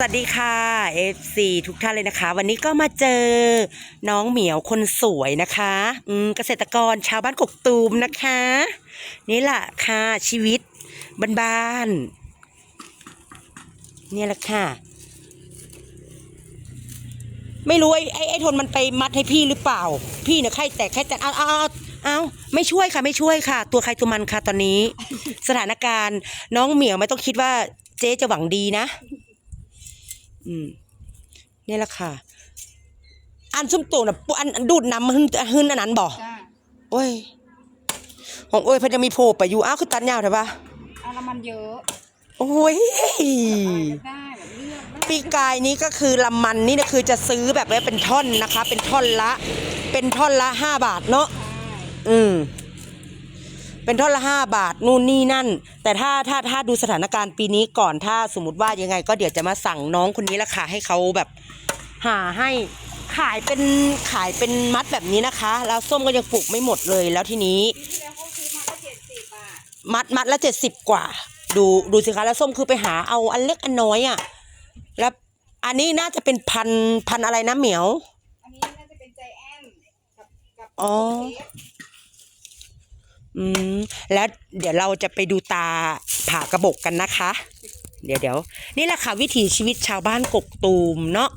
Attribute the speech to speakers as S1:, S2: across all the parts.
S1: สวัสดีค่ะ FC ทุกท่านเลยนะคะ วันนี้ก็มาเจอน้องเหมียวคนสวยนะคะอืมเกษตรกรชาวบ้านกกตูมนะคะ นี่แหละค่ะชีวิตบ้านๆเนี่ยแหละค่ะ ไม่รู้ไอ้ไอ้ไอ้ทนมันไปมัดให้พี่หรือเปล่า พี่เนี่ยใครแต่แค่แต่เอาเอาเอาเอาไม่ช่วยค่ะไม่ช่วยค่ะ ตัวใครตัวมันค่ะตอนนี้ สถานการณ์น้องเหมียวไม่ต้องคิดว่าเจ๊จะหวังดีนะ อืมนี่แหละค่ะ อันซุ้มโตน่ะปุ๊อันอันดูดน้ำมาหึ่นหึ่นอันนั้นบ่
S2: จ้า
S1: โอ้ย ของโอ้ยเพิ่นจะมีโผล่ไปอยู่ อ้าวคือตัดยาวใช่ปะ
S2: เอาละมันเยอะ
S1: โอ้ย
S2: ได้แบบเลือกได้
S1: ปีกายนี้ก็คือลำมันนี่นะคือจะซื้อแบบว่าเป็นท่อนนะคะ เป็นท่อนละ เป็นท่อนละห้าบาทเนาะ
S2: ใช่
S1: อืม เป็นท่อนละห้าบาทนู่นนี่นั่น แต่ถ้าถ้าถ้าดูสถานการณ์ปีนี้ก่อนถ้าสมมติว่ายังไง ก็เดี๋ยวจะมาสั่งน้องคนนี้ละค่ะให้เขาแบบหาให้ขายเป็นขายเป็นมัดแบบนี้นะคะ แล้วส้มก็ยังปลูกไม่หมดเลยแล้วทีนี้
S2: ปีที่แล้วเขาซื้อมาก็เจ็ดสิบอะ
S1: มัดมัดละเจ็ดสิบกว่า ดูดูสิคะแล้วส้มคือไปหาเอาอันเล็กอันน้อยอะ่ะแล้วอันนี้น่าจะเป็นพันพันอะไรนะเหมียว
S2: อันนี้น่าจะเป็นใจแอนกับกับ
S1: อ๋อ
S2: เทป
S1: อืมแล้วเดี๋ยวเราจะไปดูตาผ่ากระบอกกันนะคะ เดี๋ยวเดี๋ยวนี่แหละค่ะวิถีชีวิตชาวบ้านกกตูมเนาะ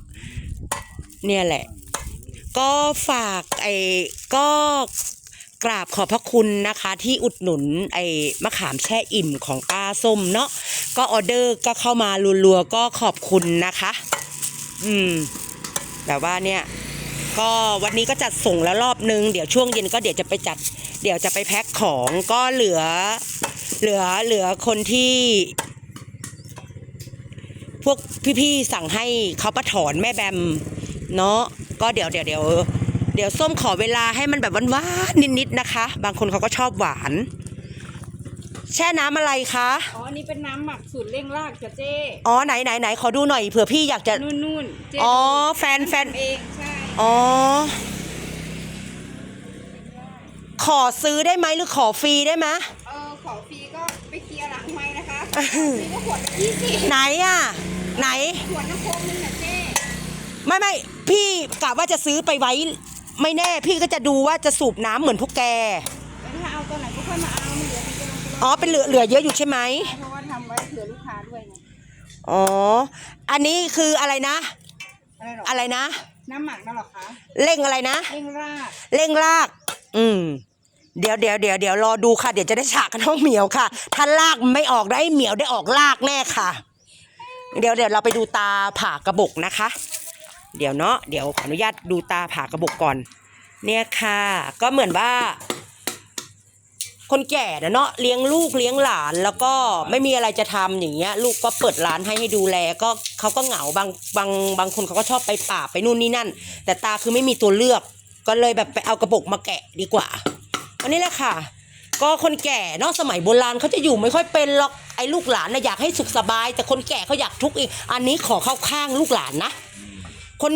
S1: เนี่ยแหละ ก็ฝากไอ้ก็กราบขอบพระคุณนะคะที่อุดหนุนไอ้มะขามแช่อิ่มของป้าส้มเนาะก็ออเดอร์ก็เข้ามารัวๆก็ขอบคุณนะคะ อืมแบบว่าเนี่ย ก็วันนี้ก็จัดส่งแล้วรอบนึง เดี๋ยวช่วงเย็นก็เดี๋ยวจะไปจัด เดี๋ยวจะไปแพ็คของก็เหลือ เหลือเหลือคนที่ พวกพี่ๆสั่งให้เขาประถอนแม่แบมเนาะก็เดี๋ยวเดี๋ยวเดี๋ยวเดี๋ยวส้มขอเวลาให้มันแบบหวานๆนิดๆนะคะ บางคนเขาก็ชอบหวาน แช่น้ำอะไรคะ
S2: อ๋ออันนี้เป็นน้ำหมักสูตรเร่งรากจ้ะเจ๊
S1: อ๋อไหนไหนไหนขอดูหน่อยเผื่อพี่อยากจะ
S2: นู่นนู่นเจ๊
S1: อ๋อแฟนแฟน
S2: ทำเองใช่
S1: อ๋อ ขอซื้อได้ไหมหรือขอฟรีได้ไหม
S2: เออขอฟรีก็ไปเคลียร์หลังไม้นะคะขอฟรีก็ขวดละยี่สิบ
S1: ไหนอะ ไหน
S2: ขวดน้ำโค้กนึงน่ะเจ๊
S1: ไม่ไม่พี่กะว่าจะซื้อไปไว้ ไม่แน่พี่ก็จะดูว่าจะสูบน้ำเหมือนพวกแก
S2: แล้วถ้าเอาตัวไหนก็ค่อยมาเอาไม่เหลือเป็นกิโลกิโล
S1: อ๋อเป็นเหลือเหลือเยอะอยู่ใช่ไหม
S2: เพราะว่าทำไว้เผื่อลูกค้าด้วยไง
S1: อ๋อ อันนี้คืออะไรนะ
S2: อะไรหรอ
S1: อะไรนะ
S2: น้ำหมักนั่นหรอคะ
S1: เร่งอะไรนะ
S2: เร่งราก
S1: เร่งราก อืม เดี๋ยวเดี๋ยวเดี๋ยวเดี๋ยวรอดูค่ะ เดี๋ยวจะได้ฉากกับน้องเหมียวค่ะ ถ้าลากไม่ออกได้เหมียวได้ออกลากแน่ค่ะ เดี๋ยวเดี๋ยวเราไปดูตาผ่ากระบอกนะคะ เดี๋ยวเนาะเดี๋ยวขออนุญาตดูตาผ่ากระบอกก่อน เนี่ยค่ะ ก็เหมือนว่า คนแก่นะเนาะเลี้ยงลูกเลี้ยงหลานแล้วก็ไม่มีอะไรจะทำอย่างเงี้ย ลูกก็เปิดร้านให้ให้ดูแล ก็เขาก็เหงาบางบางบางคนเขาก็ชอบไปป่าไปนู่นนี่นั่น แต่ตาคือไม่มีตัวเลือก ก็เลยแบบไปเอากระบอกมาแกะดีกว่า อันนี้แหละค่ะ ก็คนแก่เนอะสมัยโบราณเขาจะอยู่ไม่ค่อยเป็นหรอกไอ้ลูกหลานนะอยากให้สุขสบาย แต่คนแก่เขาอยากทุกข์เองอันนี้ขอเข้าข้างลูกหลานนะคน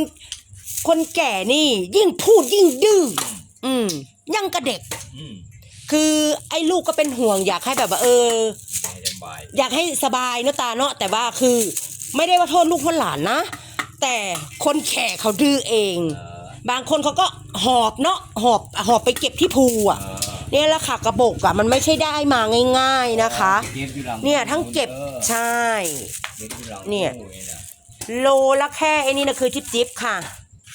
S1: คนแก่นี่ยิ่งพูดยิ่งดื้ออืมยังกระเด็ก
S3: อืม
S1: คือไอ้ลูกก็เป็นห่วง อยากให้แบบว่าเออ
S3: ให้สบาย
S1: อยากให้สบายเนอะตาเนาะแต่ว่าคือ ไม่ได้ว่าโทษลูกโทษหลานนะ แต่คนแก่เขาดื้อเอง
S3: เออ บา
S1: งคนเขาก็หอบเนาะหอบหอบไปเก็บที่ภูอะ
S3: เออ
S1: เนี่ยแหละค่ะกระบอกอะมันไม่ใช่ได้มาง่าย ๆนะคะ
S3: เก็บอยู่หลัง
S1: เนี่ยทั้งเก็บ
S3: ออ
S1: ใช่
S3: เก็บอยู่หลัง
S1: เนี่ย
S3: ตู้นะ
S1: โลละแค่ไอ้นี่นะคือจิ๊บจิ๊บค่ะ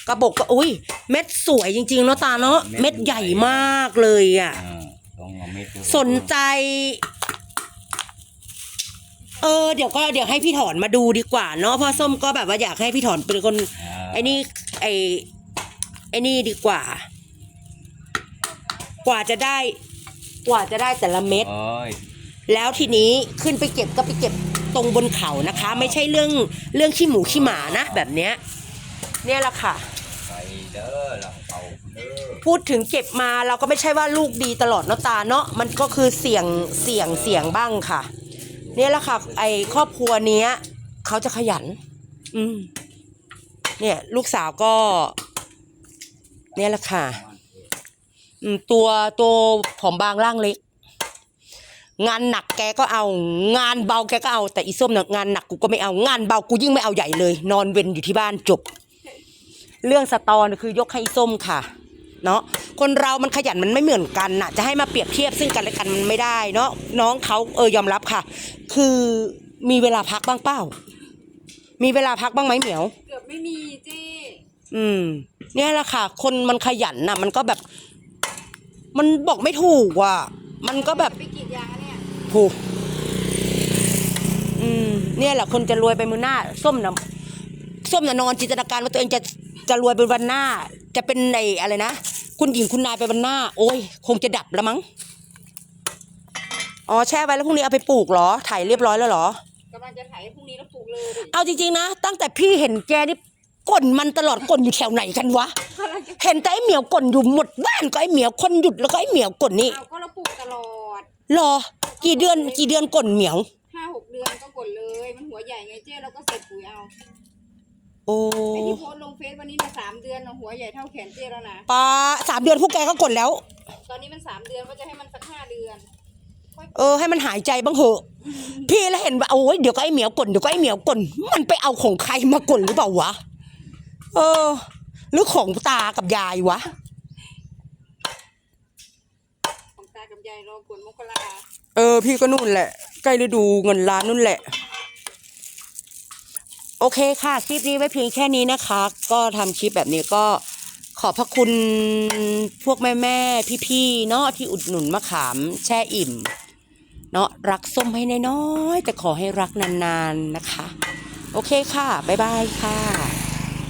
S1: กระบอกก็อุ้ยเม็ดสวยจริงๆเนาะตาเนาะเม็ดใหญ่มากเลยอะ
S3: เออต้องเอาเม็ดดู
S1: สนใจ เออเดี๋ยวก็เดี๋ยวให้พี่ถอนมาดูดีกว่าเนาะเพราะส้มก็แบบว่าอยากให้พี่ถอนเป็นคน
S3: เออ
S1: ไอ้นี่ไอ้ ไอ้นี่ดีกว่า กว่าจะได้ กว่าจะได้แต่ละเม็ด
S3: โอ้ย
S1: แล้วทีนี้ขึ้นไปเก็บก็ไปเก็บตรงบนเขานะคะ ไม่ใช่เรื่องเรื่องขี้หมูขี้หมานะแบบเนี้ยเนี่ยแหละค่ะ
S3: ไปเด้อหลังเตาเด้อ
S1: พูดถึงเก็บมาเราก็ไม่ใช่ว่าลูกดีตลอดเนาะตาเนาะมันก็คือเสี่ยงเสี่ยงเสี่ยงบ้างค่ะ เนี่ยแหละค่ะ ไอครอบครัวเนี้ยเขาจะขยัน อืมเนี่ย ลูกสาวก็ เนี่ยแหละค่ะตัวตัวผอมบางร่างเล็ก งานหนักแกก็เอา งานเบาแกก็เอา แต่อีส้มงานหนักกูก็ไม่เอา งานเบากูยิ่งไม่เอาใหญ่เลย นอนเว้นอยู่ที่บ้านจบ เรื่องสตอนคือยกให้อีส้มค่ะ เนาะคนเรามันขยันมันไม่เหมือนกันน่ะจะให้มาเปรียบเทียบซึ่งกันและกันมันไม่ได้เนาะน้องเขาเออยอมรับค่ะ คือมีเวลาพักบ้างเปล่า มีเวลาพักบ้างไหมเหมียว
S2: เกือบไม่มีเจ้
S1: อืม เนี่ยแหละค่ะ คนมันขยันน่ะ มันก็แบบ มันบอกไม่ถูกว่ะ มันก็แบบ
S2: ไปกรีดยางอะเนี่ย
S1: ถูก อืม เนี่ยแหละ คนจะรวยไปมือหน้า ส้มนะส้มนะนอนจินตนาการว่าตัวเองจะจะรวยเป็นวันหน้า จะเป็นในอะไรนะคุณหญิงคุณนายไปวันหน้า โอ้ย คงจะดับแล้วมั้งอ๋อแช่ไว้แล้วพรุ่งนี้เอาไปปลูกเหรอถ่ายเรียบร้อยแล้วเหรอ
S2: กำลังจะไถพรุ่งนี้แล้วปลูกเลย
S1: เอาจริงๆนะ ตั้งแต่พี่เห็นแกนี่ ก่นมันตลอดก่นอยู่แถวไหนกันวะ
S2: กำลังจะ
S1: เห็นแต่ไอ้เหมียวก่นอยู่หมดบ้านก็ไอ้เหมียวคนหยุดแล้วก็ไอ้เหมียวก่นนี่
S2: เอาก็เราปลูกตลอด
S1: รอ กี่เดือนกี่เดือนก่นเหมียว
S2: ห้าหกเดือนก็กดเลย มันหัวใหญ่ไงเจ้เราก็ใส่ปุ๋ยเอา
S1: โอ้
S2: ไอ้ที่โพสต์ลงเฟซวันนี้นะสามเดือนนะหัวใหญ่เท่าแขนเจ้แล้วนะ
S1: ปลาสามเดือนพวกแกก็ก่นแล้ว
S2: ตอนนี้มันสามเดือนก็จะให้มันสักห้าเดือน
S1: เออให้มันหายใจบ้างเหอะ พี่แล้วเห็นว่าโอ้ยเดี๋ยวก็ไอ้เหมียวก่นเดี๋ยวก็ไอ้เหมียวก่นมันไปเอาของใครมาก่นหรือเปล่าวะ เออหรือของตากับยายวะ
S2: ของตากับยายรอกดมกรา
S1: เออ พี่ก็นู่นแหละ ใกล้ฤดูเงินล้านนู่นแหละ โอเคค่ะ คลิปนี้ไว้เพียงแค่นี้นะคะ ก็ทำคลิปแบบนี้ก็ขอบพระคุณพวกแม่แม่ๆพี่ๆเนาะที่อุดหนุนมะขามแช่อิ่ม เนาะรักส้มให้น้อยๆแต่ขอให้รักนานๆนะคะ โอเคค่ะ บ๊ายบายค่ะ